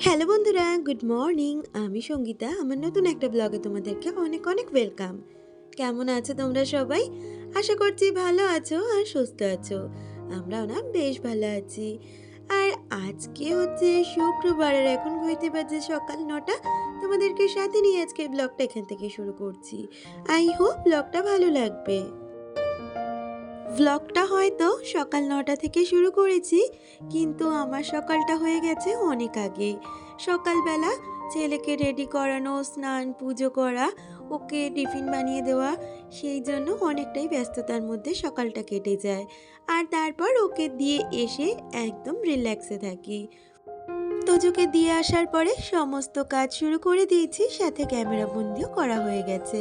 Hello বন্ধুরা, good morning. আমি সঙ্গীতা, আমার নতুন একটা ব্লগে তোমাদেরকে অনেক অনেক ওয়েলকাম। কেমন আছো তোমরা সবাই? আশা করছি ভালো আছো আর সুস্থ আছো। আমরাও না বেশ ভালো আছি। আর আজকে হচ্ছে শুক্রবার আর এখন ঘুরতে বাজে সকাল নটা। তোমাদেরকে সাথে নিয়ে আজকে ব্লগটা এখান থেকে শুরু করছি। আই হোপ ব্লগটা ভালো লাগবে। ব্লগটা হয়তো সকাল নটা থেকে শুরু করেছি, কিন্তু আমার সকালটা হয়ে গেছে অনেক আগে। সকালবেলা ছেলেকে রেডি করানো, স্নান, পুজো করা, ওকে টিফিন বানিয়ে দেওয়া, সেই জন্য অনেকটাই ব্যস্ততার মধ্যে সকালটা কেটে যায়। আর তারপর ওকে দিয়ে এসে একদম রিল্যাক্সে থাকি। তোজোকে দিয়ে আসার পরে সমস্ত কাজ শুরু করে দিয়েছি, সাথে ক্যামেরা বন্দিও করা হয়ে গেছে।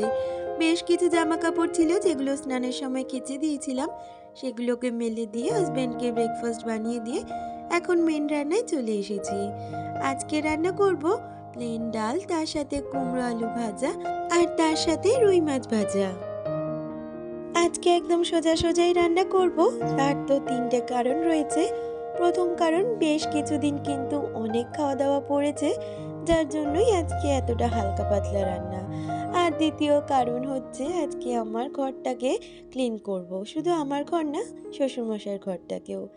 বেশ কিছু জামা কাপড় ছিল যেগুলো স্নানের সময় কেচে দিয়েছিলাম। সেগুলোকে মেলে দিয়ে হাজব্যান্ডকে ব্রেকফাস্ট বানিয়ে দিয়ে এখন মেন রান্নায় চলে এসেছি। আজকে রান্না করব প্লেন ডাল, তার সাথে কুমড়ো আলু ভাজা আর তার সাথে রুই মাছ ভাজা। আজকে একদম সোজা সোজাই রান্না করব। তার তো তিনটে কারণ রয়েছে। প্রথম কারণ, বেশ কিছুদিন কিন্তু অনেক খাওয়া দাওয়া পড়েছে, যার জন্যই আজকে এতটা হালকা পাতলা রান্না। আর দ্বিতীয় কারণ হচ্ছে আজকে আমার ঘরটাকে ক্লিন করব। শুধু আমার ঘর না, শ্বশুরমশাইয়ের ঘরটাকেও।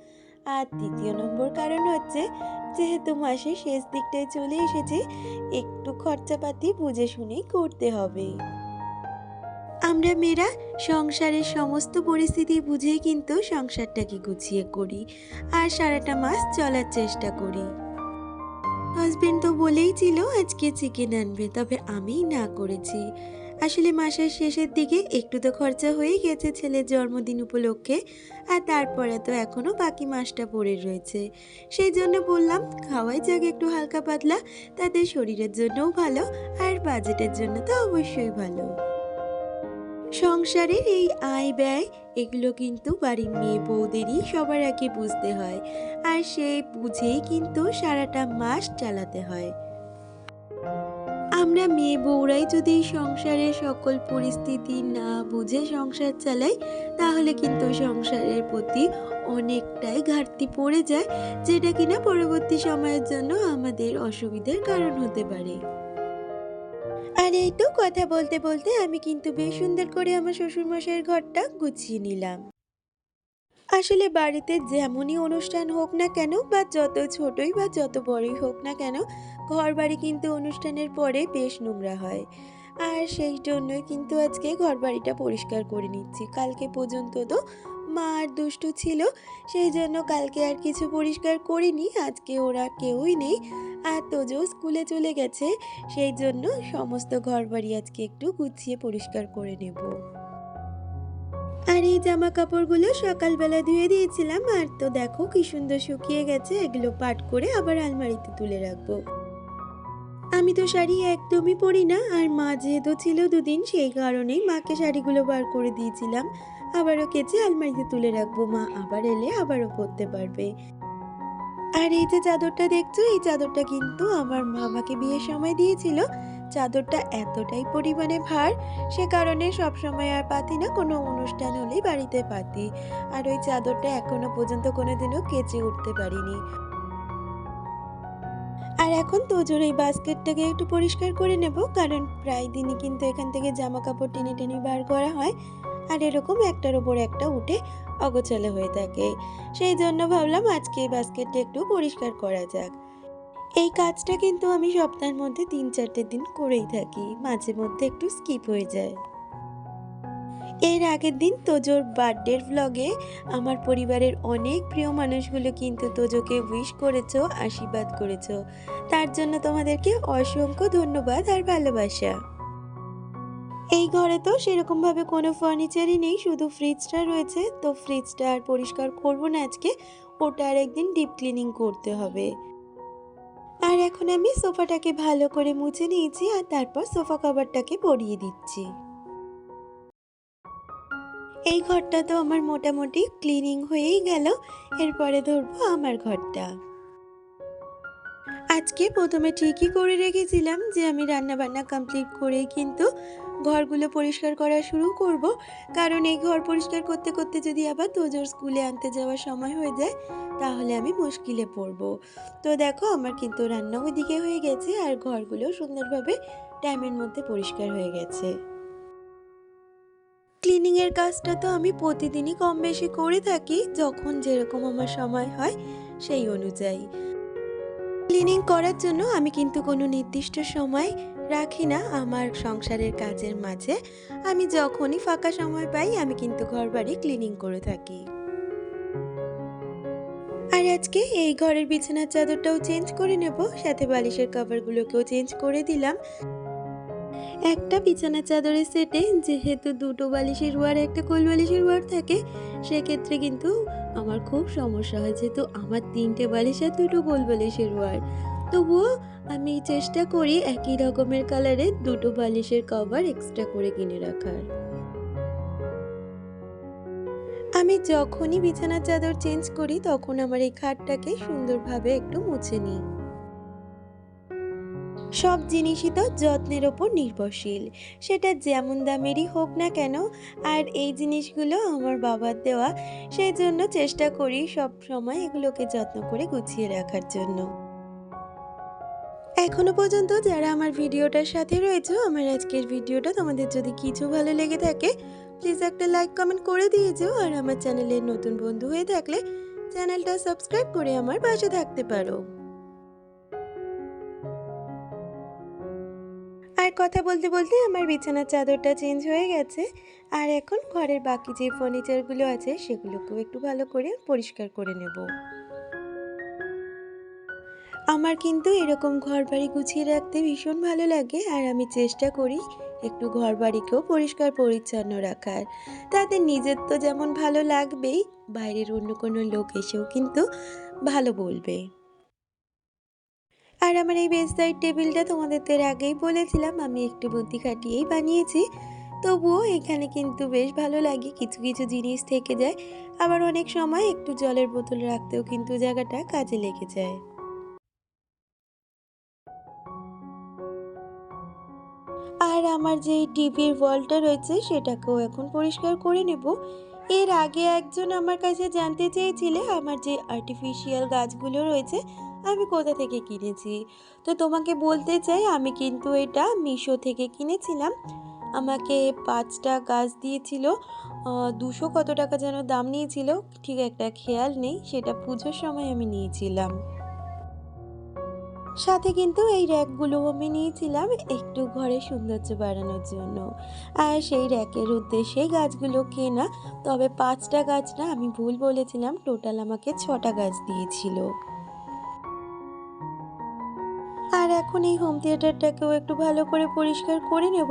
আর তৃতীয় নম্বর কারণ হচ্ছে, যেহেতু মাসের শেষ দিকটায় চলে এসেছে, একটু খরচাপাতি বুঝে শুনেই করতে হবে। আমরা মেয়েরা সংসারের সমস্ত পরিস্থিতি বুঝেই কিন্তু সংসারটাকে গুছিয়ে করি, আর সারাটা মাস চলার চেষ্টা করি। হাজবেন্ড তো বলেই ছিল আজকে চিকেন আনবে, তবে আমিই না করেছি। আসলে মাসের শেষের দিকে একটু তো খরচা হয়ে গেছে ছেলের জন্মদিন উপলক্ষে, আর তারপরে তো এখনও বাকি মাসটা পড়ে রয়েছে। সেই জন্য বললাম, খাওয়াই যাক একটু হালকা পাতলা তাদের শরীরের জন্যও ভালো, আর বাজেটের জন্য তো অবশ্যই ভালো। সংসারের এই আয় ব্যয় এগুলো কিন্তু বাড়ির মেয়ে বউদেরই সবার আগে বুঝতে হয়। আর সেই বুঝেই কিন্তু সারাটা মাস চালাতে হয়। আমরা মেয়ে বউরাই যদি সংসারের সকল পরিস্থিতি না বুঝে সংসার চালাই, তাহলে কিন্তু সংসারের প্রতি অনেকটাই ঘাটতি পড়ে যায়, যেটা কিনা পরবর্তী সময়ের জন্য আমাদের অসুবিধার কারণ হতে পারে। আর এই তো কথা বলতে বলতে আমি কিন্তু বেশ সুন্দর করে আমার শ্বশুরমশাইয়ের ঘরটা গুছিয়ে নিলাম। আসলে বাড়িতে যেমনই অনুষ্ঠান হোক না কেন বা যত ছোটই বা যত বড়ই হোক না কেন ঘর বাড়ি কিন্তু অনুষ্ঠানের পরে বেশ নোংরা হয়। আর সেই জন্যই কিন্তু আজকে ঘর বাড়িটা পরিষ্কার করে নিচ্ছি। কালকে পর্যন্ত তো মা আর দুষ্টু ছিল, সেই জন্য কালকে আর কিছু পরিষ্কার করিনি, আজকে ওরা কেউই নেই। আর তোজো স্কুলে চলে গেছে, সেই জন্য সমস্ত ঘর বাড়ি আজকে একটু গুছিয়ে পরিষ্কার করে নেব। আর এই জামা কাপড়গুলো সকালবেলা ধুয়ে দিয়েছিলাম, আর তো দেখো কি সুন্দর শুকিয়ে গেছে, এগুলো পাট করে আবার আলমারিতে তুলে রাখব। আমি তো শাড়ি একদমই পরি না, আর মা যেহেতু ছিল দুদিন, সেই কারণেই মাকে শাড়িগুলো বার করে দিয়েছিলাম। আবারও কেচে আলমারিতে তুলে রাখব, মা আবার এলে আবারও পরতে পারবে। আর এই যে চাদরটা দেখছ, এই চাদরটা কিন্তু আমার মামাকে বিয়ের সময় দিয়েছিল। চাদরটা এতটাই পরিমাণে ভার, সে কারণে সব সময় আর পাতি না, কোনো অনুষ্ঠান হলেই বাড়িতে পাতি। আর ওই চাদরটা এখনও পর্যন্ত কোনোদিনও কেচে উঠতে পারিনি। আর এখন তোজোর এই বাস্কেটটাকে একটু পরিষ্কার করে নেব, কারণ প্রায় দিনই কিন্তু এখান থেকে জামা কাপড় টেনে টেনে বার করা হয়। আর এরকম একটার ওপর একটা উঠে অগোছালো হয়ে থাকে। সেই জন্য ভাবলাম আজকে এই বাস্কেটটা একটু পরিষ্কার করা যাক। এই কাজটা কিন্তু আমি সপ্তাহের মধ্যে তিন চারটে দিন করেই থাকি, মাঝে মধ্যে একটু স্কিপ হয়ে যায়। এর আগের দিন তোজোর বার্থডের ভ্লগে আমার পরিবারের অনেক প্রিয় মানুষগুলো কিন্তু তোজোকে উইশ করেছ, আশীর্বাদ করেছ। তার জন্য তোমাদেরকে অসংখ্য ধন্যবাদ আর ভালোবাসা। এই ঘরে তো সেরকমভাবে কোনো ফার্নিচারই নেই, শুধু ফ্রিজটা রয়েছে। তো ফ্রিজটা আর পরিষ্কার করব না আজকে, ওটা আর একদিন ডিপ ক্লিনিং করতে হবে। আর এখন আমি সোফাটাকে ভালো করে মুছে নিয়েছি আর তারপর সোফা কভারটাকে পরিয়ে দিচ্ছি। এই ঘরটা তো আমার মোটামুটি ক্লিনিং হয়েই গেল, এরপরে ধরবো আমার ঘরটা। আজকে প্রথমে ঠিকই করে রেখেছিলাম যে আমি রান্না বান্না কমপ্লিট করেই কিন্তু ঘরগুলো পরিষ্কার করা শুরু করব। কারণ এই ঘর পরিষ্কার করতে করতে যদি আবার তোজোর স্কুলে আনতে যাওয়ার সময় হয়ে যায়, তাহলে আমি মুশকিলে পড়ব। তো দেখো, আমার কিন্তু রান্না ওইদিকে হয়ে গেছে আর ঘরগুলো সুন্দরভাবে টাইমের মধ্যে পরিষ্কার হয়ে গেছে। ক্লিনিংয়ের কাজটা তো আমি প্রতিদিনই কম বেশি করে থাকি, যখন যেরকম আমার সময় হয় সেই অনুযায়ী। ক্লিনিং করার জন্য আমি কিন্তু কোনো নির্দিষ্ট সময় রাখি না আমার সংসারের কাজের মাঝে। আমি যখনই ফাঁকা সময় পাই, আমি কিন্তু ঘর বাড়ি ক্লিনিং করে থাকি। আর আজকে এই ঘরের বিছানার চাদরটাও চেঞ্জ করে নেব, সাথে বালিশের কভারগুলোকেও চেঞ্জ করে দিলাম। একটা বিছানার চাদরের সেটে যেহেতু দুটো বালিশের ওয়ার একটা কোল বালিশের ওয়ার থাকে, সেক্ষেত্রে কিন্তু আমার খুব সমস্যা হয়, যেহেতু আমার তিনটে বালিশ আর দুটো কোল বালিশের ওয়ার তবুও আমি চেষ্টা করি একই রকমের কালারের দুটো বালিশের কভার এক্সট্রা করে কিনে রাখার। আমি যখনই বিছানার চাদর চেঞ্জ করি, তখন আমার এই খাটটাকে সুন্দরভাবে একটু মুছে নিই। সব জিনিসই তো যত্নের ওপর নির্ভরশীল। সেটা যেমন দামেরই হোক না কেন, আর এই জিনিসগুলো আমার বাবার দেওয়া সেই জন্য চেষ্টা করি সব সময় এগুলোকে যত্ন করে গুছিয়ে রাখার জন্য। এখনও পর্যন্ত যারা আমার ভিডিওটার সাথে রয়েছে, আমার আজকের ভিডিওটা তোমাদের যদি কিছু ভালো লেগে থাকে প্লিজ একটা লাইক কমেন্ট করে দিয়ে যেও। আর আমার চ্যানেলের নতুন বন্ধু হয়ে থাকলে চ্যানেলটা সাবস্ক্রাইব করে আমার পাশে থাকতে পারো। আর কথা বলতে বলতে আমার বিছানার চাদরটা চেঞ্জ হয়ে গেছে। আর এখন ঘরের বাকি যে ফার্নিচারগুলো আছে, সেগুলোকেও একটু ভালো করে পরিষ্কার করে নেব। আমার কিন্তু এরকম ঘর বাড়ি গুছিয়ে রাখতে ভীষণ ভালো লাগে আর আমি চেষ্টা করি একটু ঘর বাড়িকেও পরিষ্কার পরিচ্ছন্ন রাখার। তাতে নিজের তো যেমন ভালো লাগবেই, বাইরের অন্য কোনো লোক এসেও কিন্তু ভালো বলবে। আর আমার এই বেসসাইড টেবিলটা তোমাদের আগেই বলেছিলাম, আমি একটু বুদ্ধি খাটিয়েই বানিয়েছি। তবুও এখানে কিন্তু বেশ ভালো লাগে, কিছু কিছু জিনিস থেকে যায়। আবার অনেক সময় একটু জলের বোতল রাখতেও কিন্তু জায়গাটা কাজে লেগে যায়। আর আমার যে টিভির ওয়ালটা রয়েছে সেটাকেও এখন পরিষ্কার করে নেব। এর আগে একজন আমার কাছে জানতে চেয়েছিলে, আমার যে আর্টিফিশিয়াল গাছগুলো রয়েছে, আমি কোথা থেকে কিনেছি? তো তোমাকে বলতে চাই, আমি কিন্তু এটা মিশো থেকে কিনেছিলাম। আমাকে পাঁচটা গাছ দিয়েছিল দুশো কত টাকা যেন দাম নিয়েছিল, ঠিক একটা খেয়াল নেই, সেটা পুজোর সময় আমি নিয়েছিলাম। সাথে কিন্তু এই র্যাকগুলো আমি নিয়েছিলাম একটু ঘরে সৌন্দর্য বাড়ানোর জন্য। আর সেই র্যাকের উদ্দেশ্যে গাছগুলো কেনা, তবে পাঁচটা গাছ না আমি ভুল বলেছিলাম, টোটাল আমাকে ছটা গাছ দিয়েছিল। আর এখন এই হোম থিয়েটারটাকেও একটু ভালো করে পরিষ্কার করে নেব।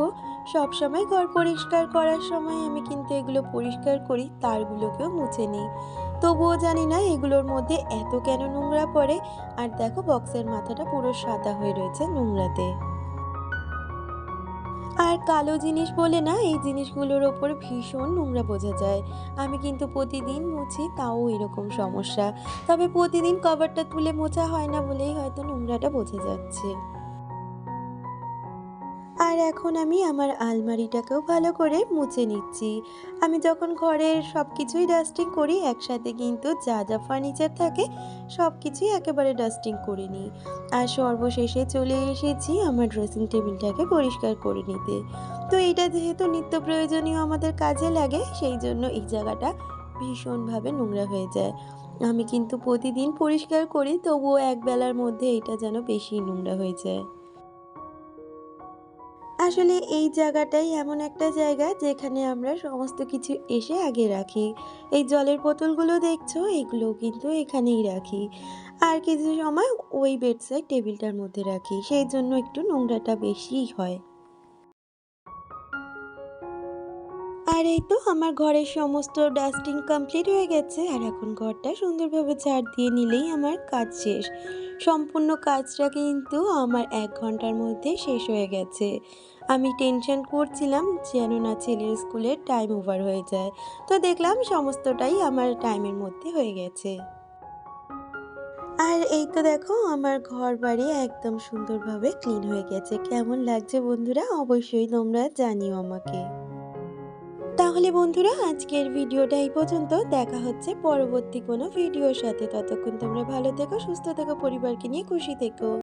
সব সময় ঘর পরিষ্কার করার সময় আমি কিন্তু এগুলো পরিষ্কার করি, তারগুলোকেও মুছে নিই। তবুও জানি না এগুলোর মধ্যে এত কেন নোংরা পড়ে। আর দেখো বক্সের মাথাটা পুরো সাদা হয়ে রয়েছে নোংরাতে। আর কালো জিনিস বলে না, এই জিনিসগুলোর ওপর ভীষণ নোংরা বোঝা যায়। আমি কিন্তু প্রতিদিন মুছি, তাও এরকম সমস্যা। তবে প্রতিদিন কভারটা তুলে মোছা হয় না বলেই হয়তো নোংরাটা বোঝা যাচ্ছে। আর এখন আমি আমার আলমারিটাকেও ভালো করে মুছে নিচ্ছি। আমি যখন ঘরের সব কিছুই ডাস্টিং করি, একসাথে কিন্তু যা যা ফার্নিচার থাকে সব কিছুই একেবারে ডাস্টিং করে নিই। আর সর্বশেষে চলে এসেছি আমার ড্রেসিং টেবিলটাকে পরিষ্কার করে নিতে। তো এটা যেহেতু নিত্য প্রয়োজনীয় আমাদের কাজে লাগে, সেই জন্য এই জায়গাটা ভীষণভাবে নোংরা হয়ে যায়। আমি কিন্তু প্রতিদিন পরিষ্কার করি, তবুও এক বেলার মধ্যে এটা যেন বেশি নোংরা হয়ে যায়। আসলে এই জায়গাটাই এমন একটা জায়গা যেখানে আমরা সমস্ত কিছু এসে আগে রাখি। এই জলের বোতলগুলো দেখছ? এগুলো কিন্তু এখানেই রাখি। আর কিছু সময় ওই বেডসাইড টেবিলটার মধ্যে রাখি। সেই জন্য একটু নোংরাটা বেশিই হয়। আর এই তো আমার ঘরের সমস্ত ডাস্টিং কমপ্লিট হয়ে গেছে। আর এখন ঘরটা সুন্দরভাবে ঝাড় দিয়ে নিলেই আমার কাজ শেষ। সম্পূর্ণ কাজটা কিন্তু আমার এক ঘণ্টার মধ্যে শেষ হয়ে গেছে। আমি টেনশন করছিলাম যেন না ছেলের স্কুলের টাইম ওভার হয়ে যায়। তো দেখলাম সমস্তটাই আমার টাইমের মধ্যে হয়ে গেছে। আর এই তো দেখো, আমার ঘর বাড়ি একদম সুন্দরভাবে ক্লিন হয়ে গেছে। কেমন লাগছে বন্ধুরা? অবশ্যই তোমরা জানিও আমাকে। তাহলে বন্ধুরা, আজকের ভিডিওটা এই পর্যন্ত। দেখা হচ্ছে পরবর্তী কোনো ভিডিওর সাথে। ততক্ষণ তোমরা ভালো থেকো, সুস্থ থেকো, পরিবারকে নিয়ে খুশি থেকো।